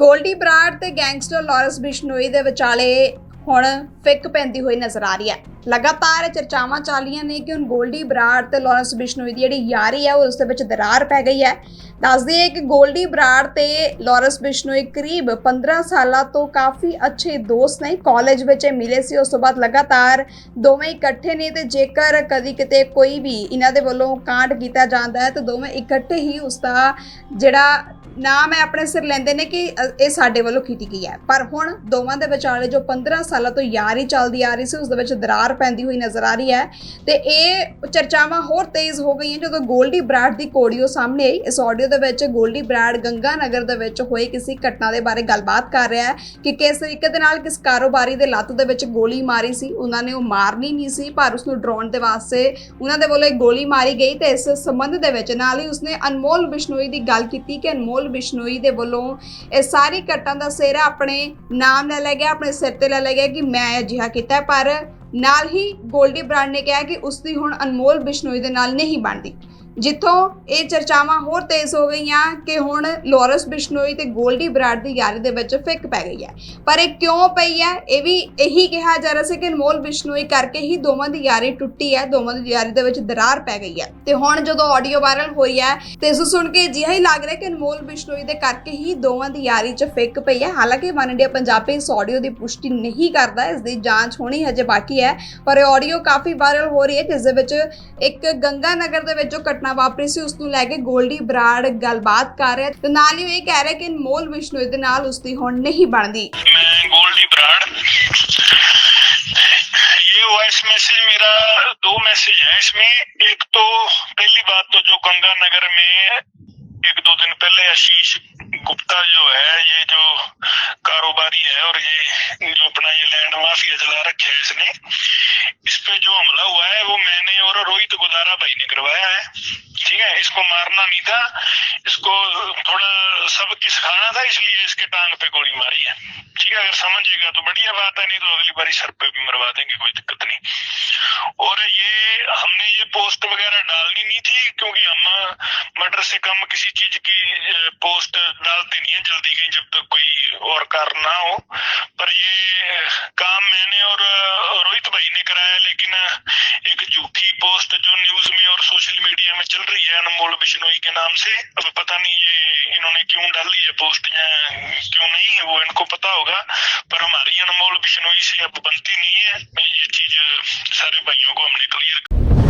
ਗੋਲਡੀ ਬਰਾੜ ਤੇ gangster Lawrence Bishnoi ਦੇ ਵਿਚਾਲੇ ਹੁਣ ਫਿੱਕ ਪੈਂਦੀ ਹੋਈ ਨਜ਼ਰ ਆ ਰਹੀ ਹੈ। ਲਗਾਤਾਰ ਚਰਚਾਵਾਂ ਚੱਲ ਰਹੀਆਂ ਨੇ ਕਿ ਹੁਣ ਗੋਲਡੀ ਬਰਾੜ ਤੇ ਲਾਰੈਂਸ ਬਿਸ਼ਨੋਈ ਦੀ ਜਿਹੜੀ ਯਾਰੀ ਹੈ ਉਸ ਦੇ ਵਿੱਚ ਦਰਾਰ ਪੈ ਗਈ ਹੈ। ਦੱਸਦੀ ਹੈ ਕਿ ਗੋਲਡੀ ਬਰਾੜ ਤੇ ਲਾਰੈਂਸ ਬਿਸ਼ਨੋਈ ਕਰੀਬ 15 ਸਾਲਾਂ ਤੋਂ ਕਾਫੀ ਅੱਛੇ ਦੋਸਤ ਨੇ, ਕਾਲਜ ਵਿੱਚ ਇਹ ਮਿਲੇ ਸੀ, ਉਸ ਤੋਂ ਬਾਅਦ ਲਗਾਤਾਰ ਦੋਵੇਂ ਇਕੱਠੇ ਨੇ ਤੇ ਜੇਕਰ ਕਦੀ ਕਿਤੇ ਕੋਈ ਵੀ ਇਹਨਾਂ ਦੇ ਵੱਲੋਂ ਕਾਂਡ ਕੀਤਾ ਜਾਂਦਾ ਹੈ, ਤਾਂ ਦੋਵੇਂ ਇਕੱਠੇ ਹੀ ਉਸ ਦਾ ਜਿਹੜਾ ਨਾਮ ਹੈ ਆਪਣੇ ਸਿਰ ਲੈਂਦੇ ਨੇ ਕਿ ਅ, ਇਹ ਸਾਡੇ ਵੱਲੋਂ ਕੀਤੀ ਗਈ ਹੈ। ਪਰ ਹੁਣ ਦੋਵਾਂ ਦੇ ਵਿਚਾਲੇ ਜੋ 15 ਸਾਲਾਂ ਤੋਂ ਯਾਰੀ ਚੱਲਦੀ ਆ ਰਹੀ ਸੀ ਉਸ ਦੇ ਵਿੱਚ ਦਰਾਰ ਪੈਂਦੀ ਹੋਈ ਨਜ਼ਰ ਆ ਰਹੀ ਹੈ। ਤੇ ਇਹ ਚਰਚਾਵਾਂ ਹੋਰ ਤੇਜ਼ ਹੋ ਗਈਆਂ ਜਦੋਂ ਗੋਲਡੀ ਬਰਾੜ ਦੀ ਕੋਡੀਓ ਸਾਹਮਣੇ ਆਈ। ਇਸ ਆਡੀਓ ਦੇ ਵਿੱਚ ਗੋਲਡੀ ਬਰਾੜ ਗੰਗਾ ਨਗਰ ਦੇ ਵਿੱਚ ਹੋਏ ਕਿਸੇ ਘਟਨਾ ਦੇ ਬਾਰੇ ਗੱਲਬਾਤ ਕਰ ਰਿਹਾ ਹੈ ਕਿ ਕਿਸ ਤਰੀਕੇ ਦੇ ਨਾਲ ਕਿਸ ਕਾਰੋਬਾਰੀ ਦੇ ਲੱਤ ਦੇ ਵਿੱਚ ਗੋਲੀ ਮਾਰੀ ਸੀ ਉਹਨਾਂ ਨੇ ਉਹ ਮਾਰਨੀ ਨਹੀਂ ਸੀ ਪਰ ਉਸ ਨੂੰ ਡਰਾਉਣ ਦੇ ਵਾਸਤੇ ਉਹਨਾਂ ਦੇ ਵੱਲੋਂ ਇੱਕ ਗੋਲੀ ਮਾਰੀ ਗਈ ਤੇ ਇਸ ਸੰਬੰਧ ਦੇ ਵਿੱਚ ਨਾਲ ਹੀ ਉਸਨੇ ਅਨਮੋਲ ਬਿਸ਼ਨੋਈ ਦੀ ਗੱਲ ਕੀਤੀ ਕਿ ਅਨਮੋਲ ਬਿਸ਼ਨੋਈ ਦੇ ਵੱਲੋਂ ਇਹ ਸਾਰੀ ਘਟਨਾ ਦਾ ਸਿਹਰਾ ਆਪਣੇ ਨਾਮ ਲੈ ਲਿਆ ਗਿਆ, ਆਪਣੇ ਸਿਰ ਤੇ ਲੈ ਲਿਆ ਗਿਆ ਕਿ ਮੈਂ ਅਜਿਹਾ ਕੀਤਾ ਪਰ ਨਾਲ ਹੀ ਗੋਲਡੀ ਬ੍ਰਾਂਡ ਨੇ ਕਿਹਾ ਕਿ ਉਸ ਦੀ ਹੁਣ ਅਨਮੋਲ ਬਿਸ਼ਨੋਈ ਦੇ ਨਾਲ ਨਹੀਂ ਬਣਦੀ। ਜਿੱਥੋਂ ਇਹ ਚਰਚਾਵਾਂ ਹੋਰ ਤੇਜ਼ ਹੋ ਗਈਆਂ ਕਿ ਹੁਣ ਲੋਰੈਂਸ ਬਿਸ਼ਨੋਈ ਤੇ ਗੋਲਡੀ ਬਰਾਡ ਦੀ ਯਾਰੀ ਦੇ ਵਿੱਚ ਫਿੱਕ ਪੈ ਗਈ ਹੈ। ਪਰ ਇਹ ਕਿਉਂ ਪਈ ਹੈ? ਇਹ ਵੀ ਇਹੀ ਕਿਹਾ ਜਾ ਰਿਹਾ ਸੀ ਕਿ ਅਨਮੋਲ ਬਿਸ਼ਨੋਈ ਕਰਕੇ ਹੀ ਦੋਵਾਂ ਦੀ ਯਾਰੀ ਟੁੱਟੀ ਹੈ, ਦੋਵਾਂ ਦੀ ਯਾਰੀ ਦੇ ਵਿੱਚ ਦਰਾਰ ਪੈ ਗਈ ਹੈ। ਤੇ ਹੁਣ ਜਦੋਂ ਆਡੀਓ ਵਾਇਰਲ ਹੋਈ ਹੈ, ਤੇ ਇਸ ਨੂੰ ਸੁਣ ਕੇ ਅਜਿਹਾ ਹੀ ਲੱਗ ਰਿਹਾ ਕਿ ਅਨਮੋਲ ਬਿਸ਼ਨੋਈ ਦੇ ਕਰਕੇ ਹੀ ਦੋਵਾਂ ਦੀ ਯਾਰੀ 'ਚ ਫਿੱਕ ਪਈ ਹੈ। ਹਾਲਾਂਕਿ ਵਨ ਇੰਡੀਆ ਪੰਜਾਬੀ ਇਸ ਆਡੀਓ ਦੀ ਪੁਸ਼ਟੀ ਨਹੀਂ ਕਰਦਾ, ਇਸ ਦੀ ਜਾਂਚ ਹੋਣੀ ਹਜੇ ਬਾਕੀ ਹੈ। ਪਰ ਇਹ ਆਡੀਓ ਕਾਫੀ ਵਾਇਰਲ ਹੋ ਰਹੀ ਹੈ, ਜਿਸ ਦੇ ਵਿੱਚ ਇੱਕ ਗੰਗਾ ਨਗਰ ਦੇ ਵਿੱਚ ਜੋ ਘਟਨਾ ਵਾਪਰੀ ਸੀ ਉਸ ਨੂੰ ਲੈ ਕੇ ਗੋਲਡੀ ਬਰਾੜ ਗੱਲਬਾਤ ਕਰ ਰਿਹਾ ਤੇ ਨਾਲ ਹੀ ਉਹ ਇਹ ਕਹਿ ਰਿਹਾ ਕਿ ਅਨਮੋਲ ਬਿਸ਼ਨੋਈ ਦੇ ਨਾਲ ਉਸ ਦੀ ਹੁਣ ਨਹੀਂ ਬਣਦੀ मैं गोल्डी ब्राड ये वॉइस मैसेज मेरा दो मैसेज है इसमें एक तो पहली बात तो जो गंगा नगर में एक दो दिन पहले आशीष गुप्ता जो है ये जो कारोबारी है और ये जो अपना ये लैंड माफिया चला रखा है इसने इस पे जो हमला हुआ है वो मैंने और रोहित गुदारा भाई ने करवाया है। ठीक है, इसको मारना नहीं था। इसको थोड़ा सबक सिखाना था, इसलिए इसके टांग पे गोली मारी है। ठीक है, अगर समझेगा तो बढ़िया बात है, नहीं तो अगली बारी सर पे भी मरवा देंगे, कोई दिक्कत नहीं। और ये हमने ये पोस्ट वगैरह डालनी नहीं थी, क्योंकि हम मर्डर से कम किसी चीज़ की पोस्ट डालते नहीं है, जल्दी कहीं जब तक तो कोई और कारण ना हो। पर ये काम मैंने और अ, रोहित भाई ने कराया लेकिन अ, एक झूठी जो न्यूज़ में और सोशल मीडिया में चल रही है, अनमोल बिश्नोई के नाम से, अब पता नहीं ये इन्होंने क्यों डाली है पोस्ट या क्यों नहीं वो इनको पता होगा, पर हमारी अनमोल बिश्नोई से अब बनती नहीं है। ये चीज़ सारे भाइयों को हमने क्लियर